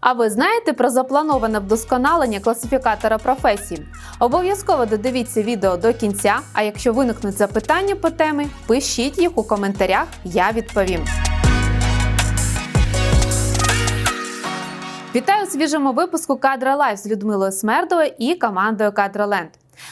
А ви знаєте про заплановане вдосконалення класифікатора професій? Обов'язково додивіться відео до кінця. А якщо виникнуть запитання по темі, пишіть їх у коментарях, я відповім. Вітаю у свіжому випуску Кадра Лайф з Людмилою Смердовою і командою Кадроленд.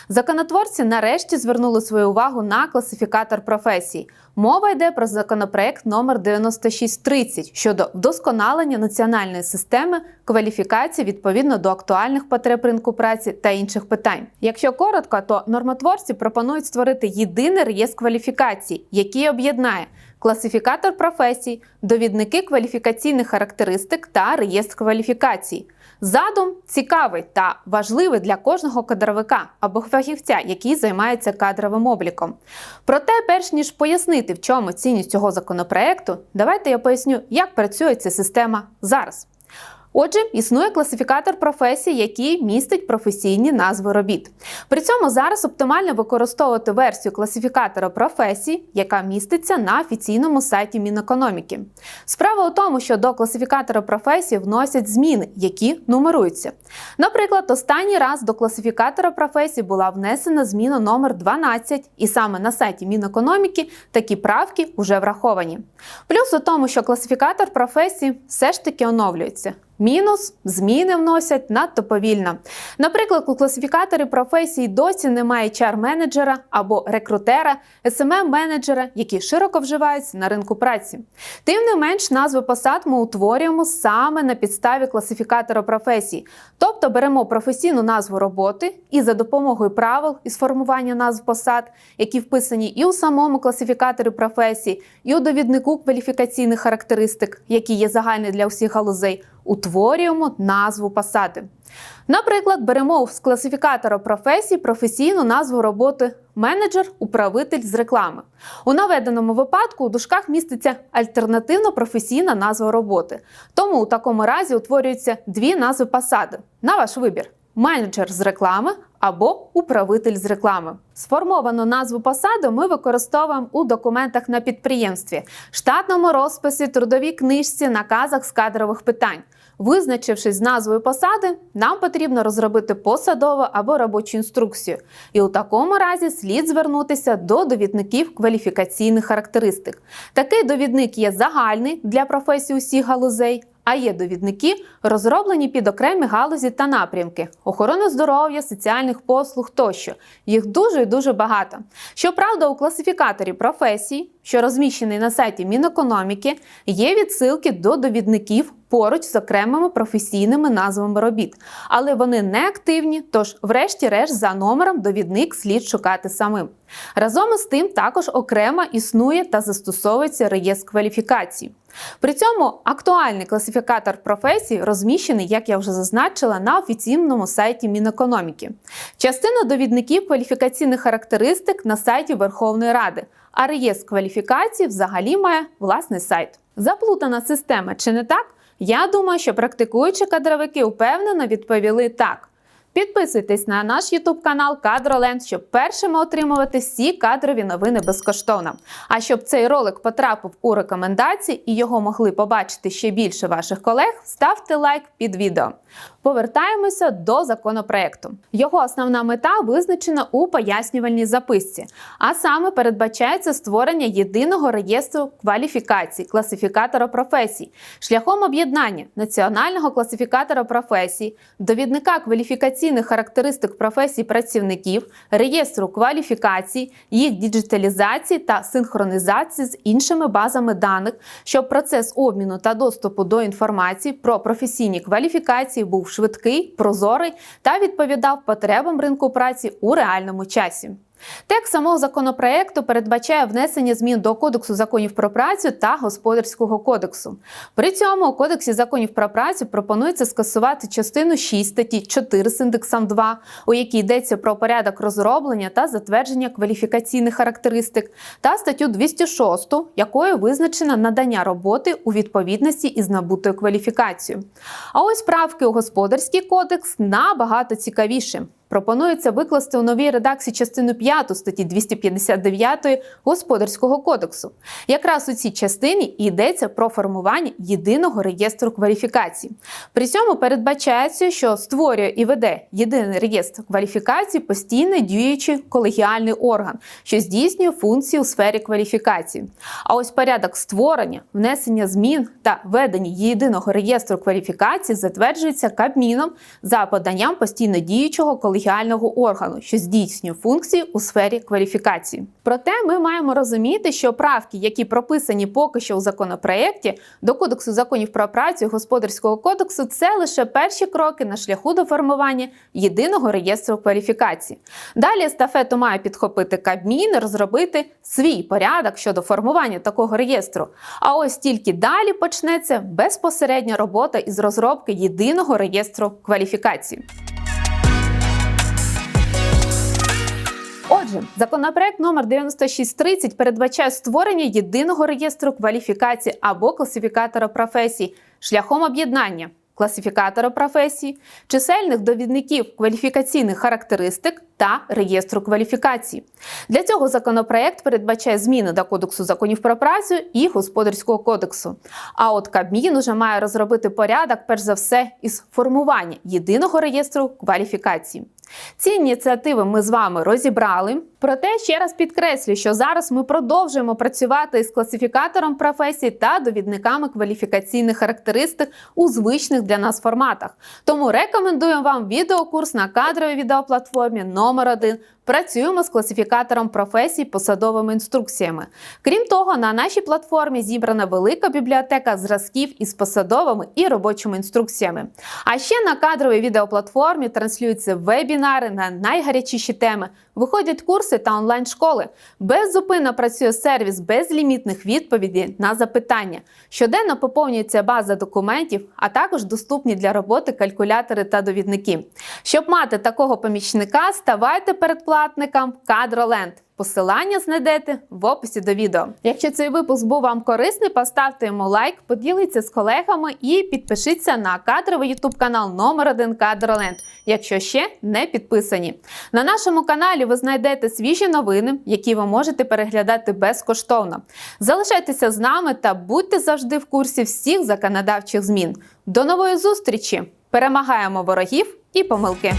Законотворці нарешті звернули свою увагу на класифікатор професій. Мова йде про законопроект номер 9630 щодо вдосконалення національної системи кваліфікації відповідно до актуальних потреб ринку праці та інших питань. Якщо коротко, то нормотворці пропонують створити єдиний реєстр кваліфікацій, який об'єднає класифікатор професій, довідники кваліфікаційних характеристик та реєстр кваліфікацій. Задум цікавий та важливий для кожного кадровика або фахівця, який займається кадровим обліком. Проте, перш ніж пояснити, в чому цінність цього законопроекту, давайте я поясню, як працює ця система зараз. Отже, існує класифікатор професій, який містить професійні назви робіт. При цьому зараз оптимально використовувати версію класифікатора професій, яка міститься на офіційному сайті Мінекономіки. Справа у тому, що до класифікатора професій вносять зміни, які нумеруються. Наприклад, останній раз до класифікатора професій була внесена зміна номер 12, і саме на сайті Мінекономіки такі правки вже враховані. Плюс у тому, що класифікатор професій все ж таки оновлюється. Мінус зміни вносять надто повільно. Наприклад, у класифікаторі професій досі немає чар-менеджера або рекрутера, SMM-менеджера, які широко вживаються на ринку праці. Тим не менш, назви посад ми утворюємо саме на підставі класифікатора професій, тобто беремо професійну назву роботи і за допомогою правил із формування назв посад, які вписані і у самому класифікаторі професій, і у довіднику кваліфікаційних характеристик, які є загальні для усіх галузей утворюємо назву посади. Наприклад, беремо з класифікатора професій професійну назву роботи менеджер, управитель з реклами. У наведеному випадку у дужках міститься альтернативно професійна назва роботи. Тому у такому разі утворюються дві назви посади. На ваш вибір: менеджер з реклами або управитель з реклами. Сформовану назву посади ми використовуємо у документах на підприємстві, штатному розписі, трудовій книжці, наказах з кадрових питань. Визначившись з назвою посади, нам потрібно розробити посадову або робочу інструкцію. І у такому разі слід звернутися до довідників кваліфікаційних характеристик. Такий довідник є загальний для професій усіх галузей. А є довідники, розроблені під окремі галузі та напрямки охорони здоров'я, соціальних послуг тощо. Їх дуже і дуже багато. Щоправда, у класифікаторі професій, що розміщений на сайті Мінекономіки, є відсилки до довідників поруч з окремими професійними назвами робіт, але вони не активні, тож, врешті-решт, за номером довідник слід шукати самим. Разом із тим, також окремо існує та застосовується реєстр кваліфікацій. При цьому актуальний класифікатор професій розміщений, як я вже зазначила, на офіційному сайті Мінекономіки. Частина довідників кваліфікаційних характеристик на сайті Верховної Ради, а реєстр кваліфікацій взагалі має власний сайт. Заплутана система чи не так? Я думаю, що практикуючі кадровики впевнено відповіли так. Підписуйтесь на наш YouTube канал Кадроленд, щоб першими отримувати всі кадрові новини безкоштовно. А щоб цей ролик потрапив у рекомендації і його могли побачити ще більше ваших колег, ставте лайк під відео. Повертаємося до законопроекту. Його основна мета визначена у пояснювальній записці, а саме передбачається створення єдиного реєстру кваліфікацій, класифікатора професій, шляхом об'єднання національного класифікатора професій, довідника кваліфікаційних характеристик професій працівників, реєстру кваліфікацій, їх діджиталізації та синхронізації з іншими базами даних, щоб процес обміну та доступу до інформації про професійні кваліфікації був швидкий, прозорий та відповідав потребам ринку праці у реальному часі. Текст самого законопроекту передбачає внесення змін до Кодексу законів про працю та Господарського кодексу. При цьому у Кодексі законів про працю пропонується скасувати частину 6 статті 4 з індексом 2, у якій йдеться про порядок розроблення та затвердження кваліфікаційних характеристик, та статтю 206, якою визначено надання роботи у відповідності із набутою кваліфікацією. А ось правки у Господарський кодекс набагато цікавіші. Пропонується викласти у новій редакції частину 5 статті 259 Господарського кодексу. Якраз у цій частині йдеться про формування єдиного реєстру кваліфікацій. При цьому передбачається, що створює і веде єдиний реєстр кваліфікацій постійно діючий колегіальний орган, що здійснює функції у сфері кваліфікації. А ось порядок створення, внесення змін та ведення єдиного реєстру кваліфікацій затверджується Кабміном за поданням постійно діючого колегіального органу, що здійснює функції у сфері кваліфікації. Проте ми маємо розуміти, що правки, які прописані поки що у законопроєкті до Кодексу законів про працю господарського кодексу, це лише перші кроки на шляху до формування єдиного реєстру кваліфікацій. Далі естафету має підхопити Кабмін, розробити свій порядок щодо формування такого реєстру. А ось тільки далі почнеться безпосередня робота із розробки єдиного реєстру кваліфікацій. Отже, законопроект номер 9630 передбачає створення єдиного реєстру кваліфікацій або класифікатора професій шляхом об'єднання класифікатора професій, чисельних довідників кваліфікаційних характеристик та реєстру кваліфікацій. Для цього законопроект передбачає зміни до Кодексу законів про працю і Господарського кодексу. А от Кабмін уже має розробити порядок, перш за все, із формування єдиного реєстру кваліфікацій. Ці ініціативи ми з вами розібрали. Проте ще раз підкреслю, що зараз ми продовжуємо працювати із класифікатором професій та довідниками кваліфікаційних характеристик у звичних для нас форматах. Тому рекомендуємо вам відеокурс на кадровій відеоплатформі номер 1 Працюємо з класифікатором професій посадовими інструкціями. Крім того, на нашій платформі зібрана велика бібліотека зразків із посадовими і робочими інструкціями. А ще на кадровій відеоплатформі транслюються вебінари на найгарячіші теми, виходять курси та онлайн-школи. Беззупинно працює сервіс безлімітних відповідей на запитання. Щоденно поповнюється база документів, а також доступні для роботи калькулятори та довідники. Щоб мати такого помічника, ставайте передплатником Кадроленд. Посилання знайдете в описі до відео. Якщо цей випуск був вам корисний, поставте йому лайк, поділіться з колегами і підпишіться на кадровий ютуб канал номер 1 Кадроленд, якщо ще не підписані. На нашому каналі ви знайдете свіжі новини, які ви можете переглядати безкоштовно. Залишайтеся з нами та будьте завжди в курсі всіх законодавчих змін. До нової зустрічі! Перемагаємо ворогів і помилки!